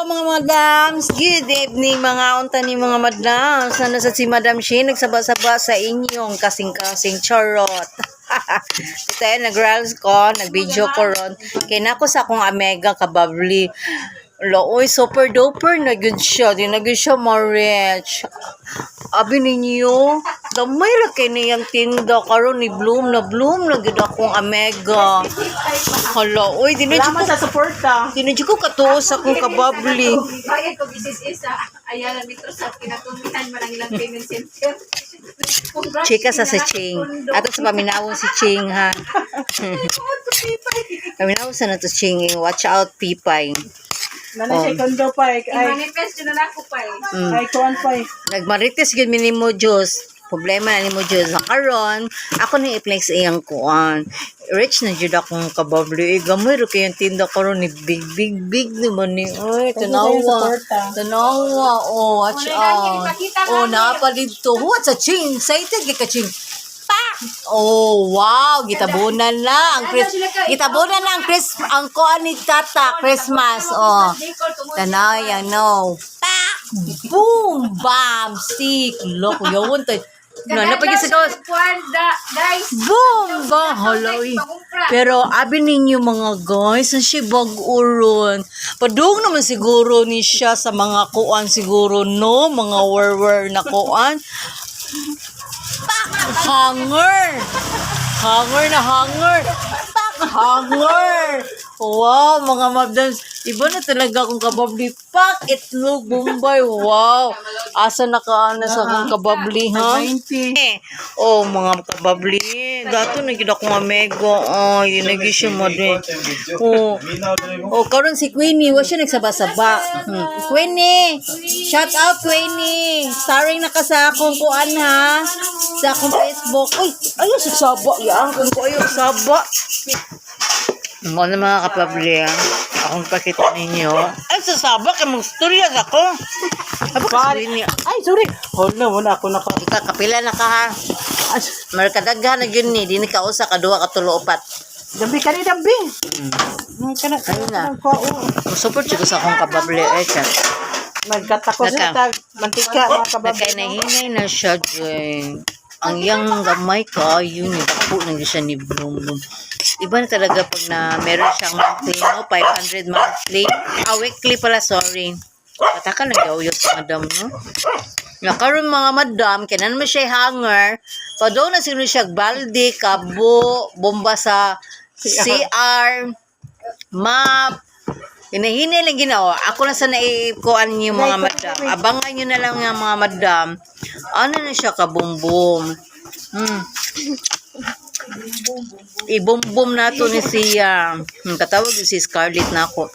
mga madams. Good evening mga unta ni mga madams. Sana sa si Madam Shin nagsaba-saba sa inyong kasing-kasing charot. Ito ay nag-reels ko, nag-video ko ron. Kaya nako sa akong amega kababli. Looy, super duper na good siya. Di na good siya ma-rich. Abi ninyo, damay ra kay niyang tinda karon ni Bloom na Bloom na gid akong amega. Hala, oy, di na jud ko Salamat sa suporta. di na jud ko katuo sa akong kababli. Bayad ko bisis isa. Ayala mitro sa kinatumihan man ang ilang payment center. Chika sa si Ching. Ato sa paminawon si Ching ha. paminawon sa na to Ching. Watch out, Pipay. Nana siya kondo pa. Ay, I-manifest yun na ako pa. Mm. ay kuan pa. Nagmarites gid mi nimo Diyos. Problema na nimo Diyos. Karon, ako ni i-flex iyang kuan. Rich na jud akong kababli. Eh, gamay ro kayong tinda karon ni big big big naman ni. Sa tanawa. Tanawa. Oh, watch lang, out. Oh, naapa dito. What's a ching? Excited ka ching. Oh, wow, gitabunan na ang Chris gitabunan na ang Chris ang kuan ni Tata Christmas. Oh. Tanaw yan, no. Boom! Bam! Stick! Loko, yawon to. No, napagin sa. Guys, Boom! Ba, haloy. Pero abi ninyo mga guys, ang siya bag-uron. Padung naman siguro ni siya sa mga kuan siguro, no? Mga war-war na kuan. Hanger! Hanger na hanger! Hanger! Wow, mga madams. Iba na talaga akong kababli. Pak! Itlog, Bombay. Wow! Asa na ka na sa akong kababli, ha? 90. Oh, mga kababli. Dato na gid akong amego. Oh, yun na gid siya mo din. Oh. Oh, karon si Queenie, wa siya nagsaba-saba. Hmm. Queenie, shout out Queenie. Starring na ka sa akong kuan ha. Sa akong Facebook. Uy, ayo sa saba. Yan, kung ko ayo saba. Mo na mga kapabli ah. Akong pakita ninyo. Ay, sa saba kay mong storya ako. Aba ka Queenie. Ay, sorry. Hold na, wala ako naka... Ika, kapila na ka ha. Markadaghan na yun ni. Di ni ka usa, kadua, katulo, upat. dambi ka ni dambi. Mm. Kana, Ayun na. Ko, oh. Support siya ko sa akong kababli. Ay, siya. Nagkatakos na tag mantika mga kababli. Nakay nahinay na siya, Joy. Ang yang gamay ka, yun, eh. Bapo na siya ni Bloom Bloom. Iba na talaga pag na meron siyang monthly, no? 500 monthly. Ah, weekly pala, sorry. Pataka na yung sa madam, no? Nakaroon mga madam, kailan mo siya hanger, pa doon na sino siya balde, kabo, bomba sa CR, map, Hinahinay lang ginawa. Ako na sa naikuan niyo mga madam. Abangan niyo na lang nga mga madam. Ano na siya kabumbum. Hmm. Ibumbum na to ni siya. Hmm, katawag si Scarlett na ako.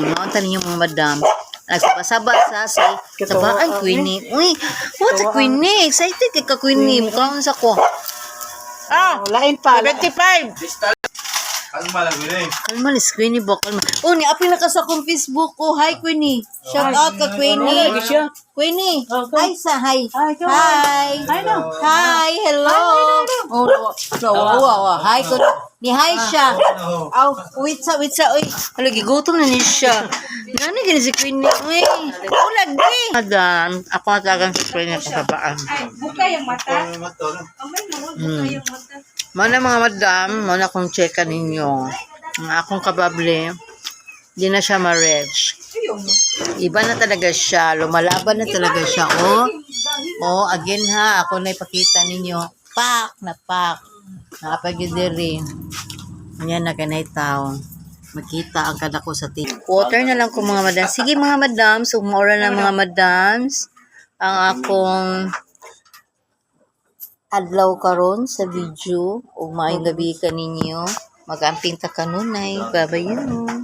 Mga ninyo mga madam. Nagsabasaba sa si Saba, ay Queenie. Uy, what's a Queenie? Excited ka ka Queenie. Mukhang sa ko. Ah, lain pa. 75. Ang malago na eh. Kalma ni Queenie ba? Oh, ni apil na ka sa akong Facebook ko. Hi, Queenie. Shout out ka, Queenie. Queenie. Hi, sa hi. Hi. Hi. Hi, no. Hi, hello. Oh, no. No, wow, wow. Hi, ko. Ni hi siya. Aw, wait sa, wait sa. Uy, hala, gigutom na ni siya. Nani gini si Queenie? Uy, ulag ni. Agan, ako natagang si Queenie sa baan. ay, buka yung mata. Ano no? Amay mo, buka yung mata. Mana mga madam, mana kong checka ninyo. Ang akong kabable, di na siya ma-rich. Iba na talaga siya. Lumalaban na talaga siya. Oh, oh again ha. Ako na ipakita ninyo. Pak na pak. Nakapagidiri. Yan na kanay tao. Makita ang kada ko sa tip. Water na lang ko mga madam. Sige mga madams. Umora na mga madams. Ang akong adlaw karon sa video ug maayong gabi kaninyo. Magamping ta kanunay. Babayon.